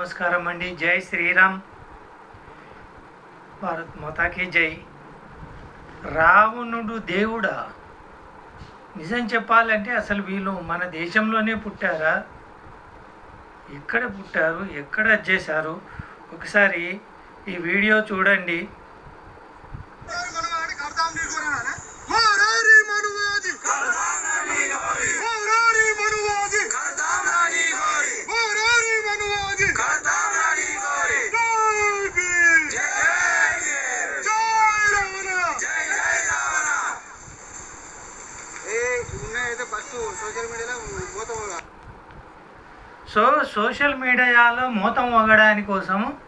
నమస్కారం అండి. జై శ్రీరామ్. భారత్ మాతాకి జై. రావణుడు దేవుడా? నిజం చెప్పాలంటే అసలు వీళ్ళు మన దేశంలోనే పుట్టారా? ఎక్కడ పుట్టారు? ఎక్కడ చేశారు ఒకసారి ఈ వీడియో చూడండి. సో సోషల్ మీడియాలో మూతం వగడాని కోసము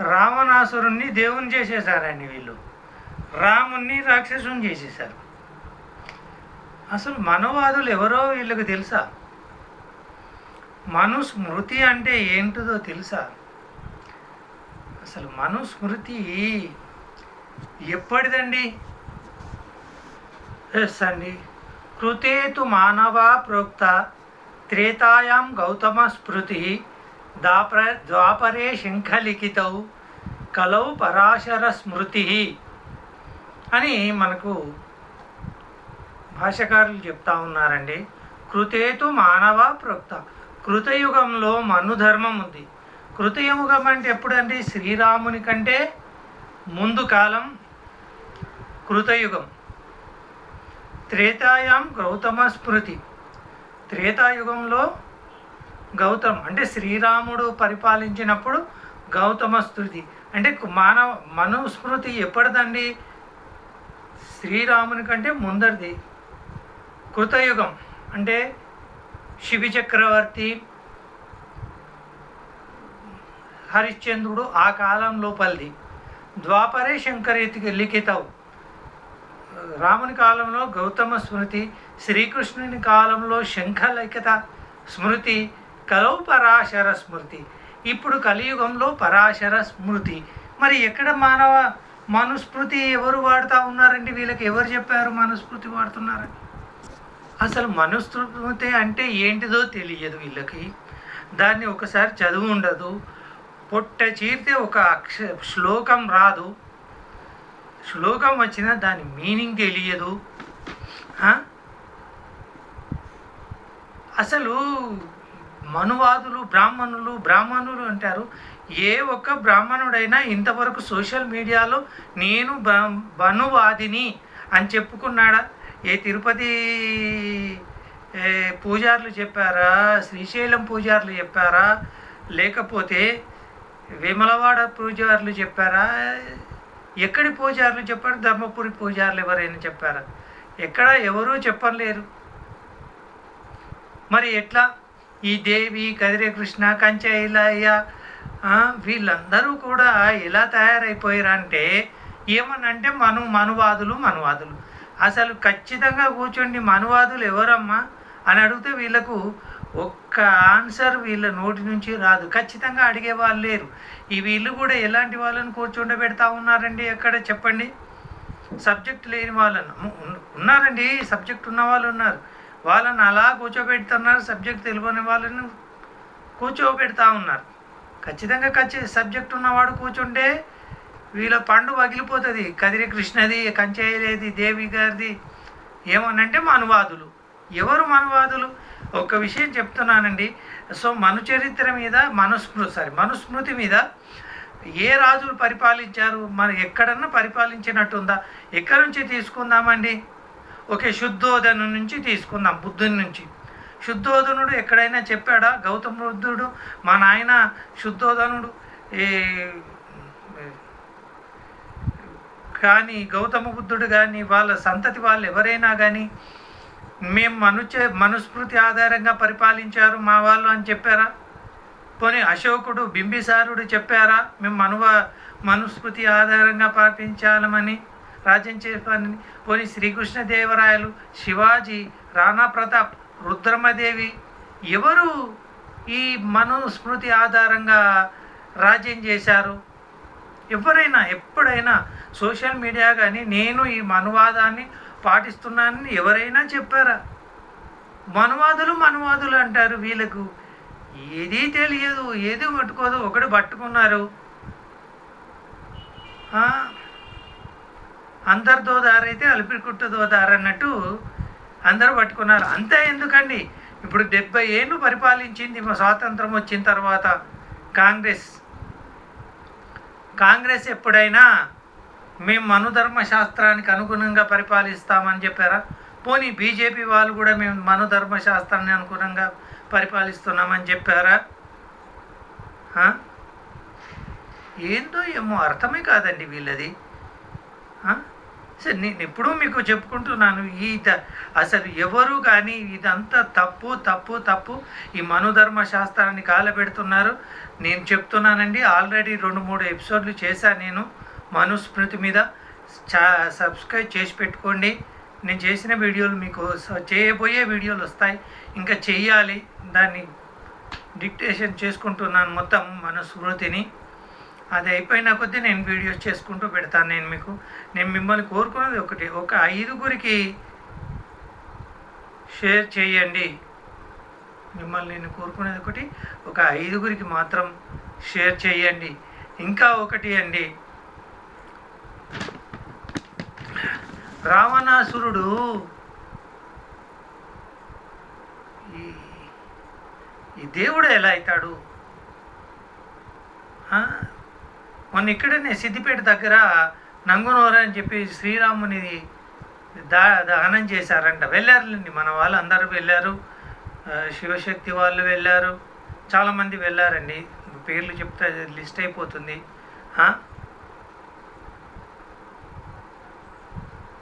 రావణాసురుణ్ణి దేవుని చేసేసారండి వీళ్ళు. రాముణ్ణి రాక్షసుని చేసేసారు అసలు మనవాదులు ఎవరో వీళ్ళకి తెలుసా? మనుస్మృతి అంటే ఏంటిదో తెలుసా? అసలు మనుస్మృతి ఎప్పటిదండి? ఎస్ అండి. కృతేతు మానవా ప్రోక్త త్రేతాయాం గౌతమ స్మృతి దాపర ద్వాపరే శంఖలిఖితౌ కలౌ పరాశర స్మృతి అని మనకు భాషకారులు చెప్తా ఉన్నారండి. కృతేతు మానవ ప్రోక్త. కృతయుగంలో మనుధర్మం ఉంది. కృతయుగం అంటే ఎప్పుడండి? శ్రీరాముని కంటే ముందు కాలం కృతయుగం. త్రేతాయాం గౌతమ స్మృతి త్రేతాయుగంలో గౌతమ్ అంటే శ్రీరాముడు పరిపాలించినప్పుడు గౌతమ స్థుతి. అంటే మానవ మనుస్మృతి ఎప్పటిదండి? శ్రీరాముని కంటే ముందరిది. కృతయుగం అంటే శిబి చక్రవర్తి హరిశ్చంద్రుడు ఆ కాలం లోపలిది. ద్వాపరే శంకరేతికి లిఖితవు. రాముని కాలంలో గౌతమ స్మృతి శ్రీకృష్ణుని కాలంలో శంఖలైకత స్మృతి కలవు పరాశర స్మృతి. ఇప్పుడు కలియుగంలో పరాశర స్మృతి. మరి ఎక్కడ మానవ మనుస్మృతి ఎవరు వాడుతూ ఉన్నారండి? వీళ్ళకి ఎవరు చెప్పారు మనుస్మృతి వాడుతున్నారని? అసలు మనుస్మృతి అంటే ఏంటిదో తెలియదు వీళ్ళకి. దాన్ని ఒకసారి చదువు ఉండదు. పొట్ట చీరితే ఒక అక్ష శ్లోకం రాదు. శ్లోకం వచ్చినా దాని మీనింగ్ తెలియదు. అసలు మనువాదులు బ్రాహ్మణులు బ్రాహ్మణులు అంటారు. ఏ ఒక్క బ్రాహ్మణుడైనా ఇంతవరకు సోషల్ మీడియాలో నేను బ్రా- బనువాదిని అని చెప్పుకున్నాడా? ఏ తిరుపతి పూజారులు చెప్పారా? శ్రీశైలం పూజారులు చెప్పారా? లేకపోతే వేమలవాడ పూజారులు చెప్పారా? ఎక్కడి పూజారులు చెప్పారు? ధర్మపురి పూజారులు ఎవరైనా చెప్పారా? ఎక్కడ ఎవరూ చెప్పలేరు. మరి ఎట్లా? ఈ దేవి కదిరే కృష్ణ కంచె ఇలయ్య ఆ, వీళ్ళందరూ కూడా ఎలా తయారైపోయారంటే ఏమనంటే మను మనువాదులు మనువాదులు. అసలు ఖచ్చితంగా కూర్చోండి మనువాదులు ఎవరమ్మా? అని అడిగితే వీళ్ళకు ఒక్క ఆన్సర్ వీళ్ళ నోటి నుంచి రాదు. ఖచ్చితంగా అడిగే వాళ్ళు లేరు. ఈ వీళ్ళు కూడా ఎలాంటి వాళ్ళని కూర్చుండబెడతా ఉన్నారండి? ఎక్కడ? చెప్పండి. సబ్జెక్ట్ లేని వాళ్ళను. ఉన్నారండి. సబ్జెక్ట్ ఉన్న వాళ్ళు ఉన్నారు. వాళ్ళని అలా కూర్చోబెడుతున్నారు. సబ్జెక్ట్ తెలియని వాళ్ళని కూర్చోబెడతా ఉన్నారు. ఖచ్చితంగా ఖచ్చి సబ్జెక్ట్ ఉన్నవాడు కూర్చుంటే వీళ్ళ పండు పగిలిపోతుంది కదిరి కృష్ణది కంచేయలేది దేవి గారిది. ఏమనంటే మనువాదులు. ఎవరు మనువాదులు? ఒక విషయం చెప్తున్నానండి. సో మన చరిత్ర మీద మనుస్మృతి సారీ మనుస్మృతి మీద ఏ రాజులు పరిపాలించారు? మన ఎక్కడన్నా పరిపాలించినట్టుందా? ఎక్కడి నుంచి తీసుకుందామండి? ఓకే శుద్ధోదను నుంచి తీసుకుందాం బుద్ధుని నుంచి. శుద్ధోదనుడు ఎక్కడైనా చెప్పాడా? గౌతమ బుద్ధుడు మా నాయన శుద్ధోదనుడు ఏ కానీ గౌతమ బుద్ధుడు కానీ వాళ్ళ సంతతి వాళ్ళు ఎవరైనా కానీ మేము మనుచే మనుస్మృతి ఆధారంగా పరిపాలించారు మా వాళ్ళు అని చెప్పారా? పోనీ అశోకుడు బింబిసారుడు చెప్పారా? మేము మనువ మనుస్మృతి ఆధారంగా పాటించాలమని రాజ్యం చేయాలని పోనీ శ్రీకృష్ణదేవరాయలు శివాజీ రాణా ప్రతాప్ రుద్రమదేవి ఎవరు ఈ మనుస్మృతి ఆధారంగా రాజ్యం చేశారు? ఎవరైనా ఎప్పుడైనా సోషల్ మీడియా కానీ నేను ఈ మనువాదాన్ని పాటిస్తున్నానని ఎవరైనా చెప్పారా? మనువాదులు మనువాదులు అంటారు వీళ్ళకు. ఏదీ తెలియదు ఏది పట్టుకోదు ఒకటి పట్టుకున్నారు. ఆ, అందరితో దారైతే అలిపిరికుట్టతో దారన్నట్టు అందరూ పట్టుకున్నారు. అంతే ఎందుకండి? ఇప్పుడు డెబ్బై ఏళ్ళు పరిపాలించింది మా స్వాతంత్రం వచ్చిన తర్వాత కాంగ్రెస్. కాంగ్రెస్ ఎప్పుడైనా మేము మనుధర్మ శాస్త్రానికి అనుగుణంగా పరిపాలిస్తామని చెప్పారా? పోనీ బీజేపీ వాళ్ళు కూడా మేము మనుధర్మ శాస్త్రాన్ని అనుగుణంగా పరిపాలిస్తున్నామని చెప్పారా? ఏందో ఏమో అర్థమే కాదండి వీళ్ళది. సరే నేను ఎప్పుడూ మీకు చెప్పుకుంటున్నాను ఈ ద- అసలు ఎవరు కానీ ఇదంతా తప్పు తప్పు తప్పు. ఈ మనుధర్మ శాస్త్రాన్ని కాలబెడుతున్నారు నేను చెప్తున్నానండి ఆల్రెడీ రెండు మూడు ఎపిసోడ్లు చేశాను నేను. మనుస్మృతి మీద చా సబ్స్క్రైబ్ చేసి పెట్టుకోండి. నేను చేసిన వీడియోలు మీకు చేయబోయే వీడియోలు వస్తాయి. ఇంకా చెయ్యాలి. దాన్ని డిక్టేషన్ చేసుకుంటున్నాను మొత్తం మనుస్మృతిని. అది అయిపోయిన కొద్దీ నేను వీడియోస్ చేసుకుంటూ పెడతాను నేను మీకు. నేను మిమ్మల్ని కోరుకున్నది ఒకటి. ఒక ఐదుగురికి షేర్ చేయండి. మిమ్మల్ని నేను కోరుకునేది ఒకటి. ఒక ఐదుగురికి మాత్రం షేర్ చేయండి. ఇంకా ఒకటి అండి. రావణాసురుడు ఈ ఈ దేవుడు ఎలా అవుతాడు? మొన్న ఇక్కడనే సిద్దిపేట దగ్గర నంగునోర అని చెప్పి శ్రీరాముని దా దహనం చేశారంట. వెళ్ళారులేండి మన వాళ్ళు అందరూ వెళ్ళారు. శివశక్తి వాళ్ళు వెళ్ళారు. చాలామంది వెళ్ళారండి. పేర్లు చెప్తే లిస్ట్ అయిపోతుంది.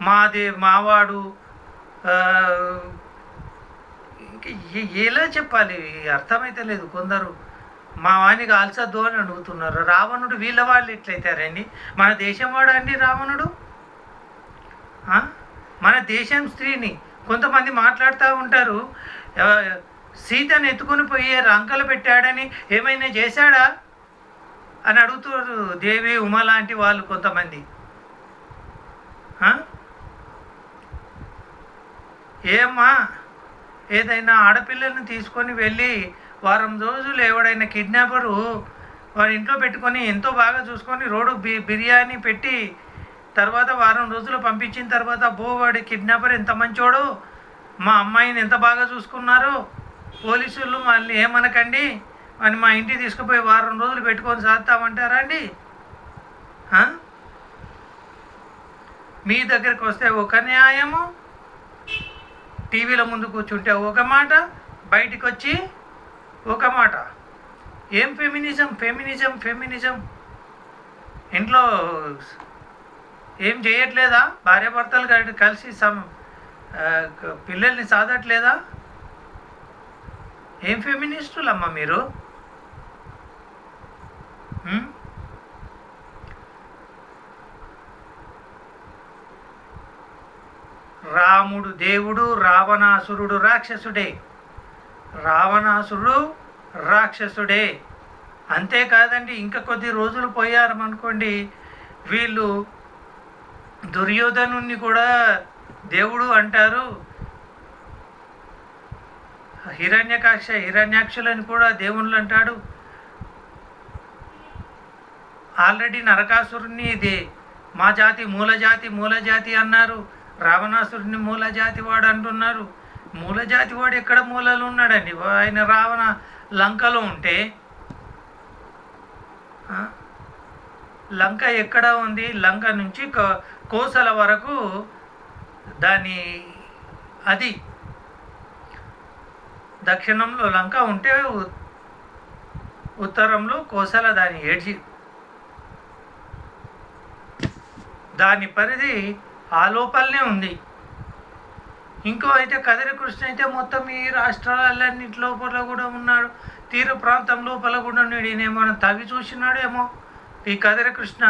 మాదే మావాడు ఎలా చెప్పాలి? అర్థమైతే లేదు కొందరు. మా వానికి ఆల్సద్దు అని అడుగుతున్నారు. రావణుడు వీళ్ళ వాళ్ళు ఇట్లయితారండి మన దేశం వాడు అండి రావణుడు? మన దేశం స్త్రీని. కొంతమంది మాట్లాడుతూ ఉంటారు. సీతను ఎత్తుకొని పోయి రంకలు పెట్టాడని ఏమైనా చేశాడా? అని అడుగుతారు దేవి ఉమ లాంటి వాళ్ళు కొంతమంది. ఏమ్మా? ఏదైనా ఆడపిల్లల్ని తీసుకొని వెళ్ళి వారం రోజులు ఎవడైనా కిడ్నాపరు వారి ఇంట్లో పెట్టుకొని ఎంతో బాగా చూసుకొని రోడ్డు బి బిర్యానీ పెట్టి తర్వాత వారం రోజులు పంపించిన తర్వాత బో వాడి కిడ్నాపర్ ఎంత మంచోడు? మా అమ్మాయిని ఎంత బాగా చూసుకున్నారో? పోలీసులు మళ్ళీ ఏమనకండి? అని మా ఇంటికి తీసుకుపోయి వారం రోజులు పెట్టుకొని సాగుతామంటారా అండి? మీ దగ్గరికి వస్తే ఒక న్యాయము టీవీల ముందు కూర్చుంటే ఒక మాట బయటికి వచ్చి ఒక మాట. ఏం ఫెమినిజం? Feminism feminism. ఇంట్లో ఏం చేయట్లేదా? భార్యాభర్తలు కలిసి- కలిసి సమ్ పిల్లల్ని సాధట్లేదా? ఏం ఫెమినిస్టులమ్మా మీరు? రాముడు దేవుడు రావణాసురుడు రాక్షసుడే. రావణాసురుడు రాక్షసుడే. అంతేకాదండి ఇంకా కొద్ది రోజులు పోయారనుకోండి వీళ్ళు దుర్యోధను కూడా దేవుడు అంటారు. హిరణ్యకాక్ష హిరణ్యాక్షులని కూడా దేవుళ్ళు అంటాడు. ఆల్రెడీ నరకాసురుణ్ణి ఇది మా జాతి మూల జాతి మూల జాతి అన్నారు. రావణాసురుడిని మూలజాతి వాడు అంటున్నారు. మూలజాతి వాడు ఎక్కడ మూలలో ఉన్నాడండి? ఆయన రావణ లంకలో ఉంటే. లంక ఎక్కడ ఉంది? లంక నుంచి కోసల వరకు దాని అది. దక్షిణంలో లంక ఉంటే ఉ- ఉత్తరంలో కోసల దాని ఏడ్జి దాని పరిధి ఆ లోపలనే ఉంది. ఇంకో అయితే కదిరి కృష్ణ అయితే మొత్తం ఈ రాష్ట్రాలన్నింటి లోపల కూడా ఉన్నాడు. తీర ప్రాంతం లోపల కూడా ఉన్నాడు. ఈయన తవ్వి చూసినాడేమో. ఈ కదిరి కృష్ణ.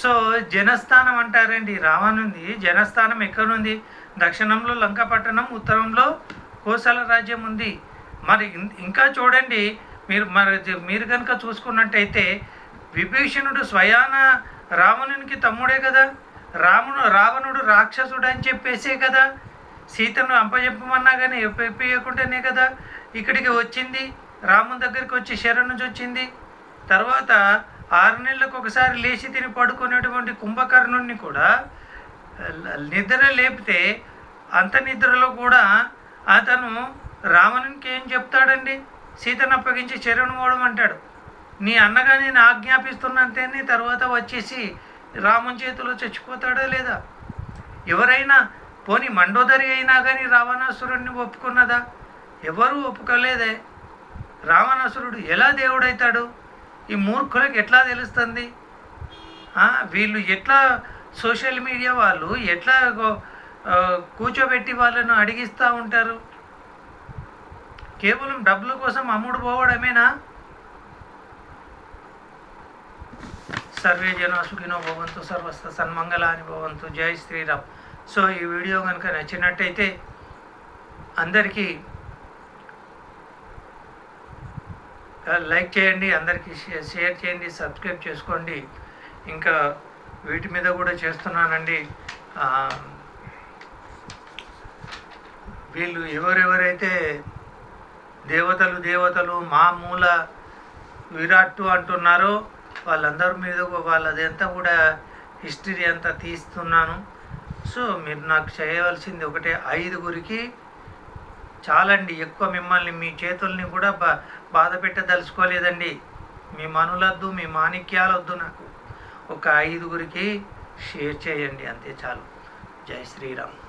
సో జనస్థానం అంటారండి రావణుంది. జనస్థానం ఎక్కడుంది? దక్షిణంలో లంకపట్టణం ఉత్తరంలో కోసల రాజ్యం ఉంది. మరి ఇంకా చూడండి. మీరు మరి మీరు కనుక చూసుకున్నట్టయితే విభీషణుడు స్వయాన రావణునికి తమ్ముడే కదా. రాముడు రావణుడు రాక్షసుడు అని చెప్పేసే కదా. సీతను అంపజెప్పమన్నా కానీ ఎప్పేయకుండానే కదా ఇక్కడికి వచ్చింది. రాముని దగ్గరికి వచ్చి శరణ్ నుంచి వచ్చింది తర్వాత ఆరు నెలలకు ఒకసారి లేచి తిని పడుకునేటువంటి కుంభకర్ణుడిని కూడా నిద్ర లేపితే అంత నిద్రలో కూడా అతను రావణునికి ఏం చెప్తాడండి? సీతను అప్పగించి శరణు పోవడం అంటాడు నీ అన్నగా నేను ఆజ్ఞాపిస్తున్నంతేనే తర్వాత వచ్చేసి రాముని చేతిలో చచ్చిపోతాడా లేదా? ఎవరైనా పోని మండోదరి అయినా కానీ రావణాసురుడిని ఒప్పుకున్నదా? ఎవరూ ఒప్పుకోలేదే. రావణాసురుడు ఎలా దేవుడైతాడు? ఈ మూర్ఖులకు ఎట్లా తెలుస్తుంది? వీళ్ళు ఎట్లా సోషల్ మీడియా వాళ్ళు ఎట్లా కూర్చోబెట్టి వాళ్ళను అడిగిస్తూ ఉంటారు? కేవలం డబ్బుల కోసం అమ్ముడు పోవడమేనా? సర్వే జన సుఖినో భవంతు సర్వస్థ సన్మంగళాని భవంతు. జై శ్రీరామ్. సో ఈ వీడియో కనుక నచ్చినట్టయితే అందరికీ లైక్ చేయండి అందరికీ షేర్ చేయండి సబ్స్క్రైబ్ చేసుకోండి. ఇంకా వీటి మీద కూడా చేస్తున్నానండి. వీళ్ళు ఎవరెవరైతే దేవతలు దేవతలు మా మూల విరాట్టు అంటున్నారో వాళ్ళందరి మీద వాళ్ళదంతా కూడా హిస్టరీ అంతా తీస్తున్నాను. సో మీరు నాకు చేయవలసింది ఒకటే ఐదుగురికి చాలండి. ఎక్కువ మిమ్మల్ని మీ చేతుల్ని కూడా బా బాధ పెట్టదలుచుకోలేదండి. మీ మనులొద్దు మీ మాణిక్యాలొద్దు నాకు. ఒక ఐదుగురికి షేర్ చేయండి అంతే చాలు. జై శ్రీరామ్.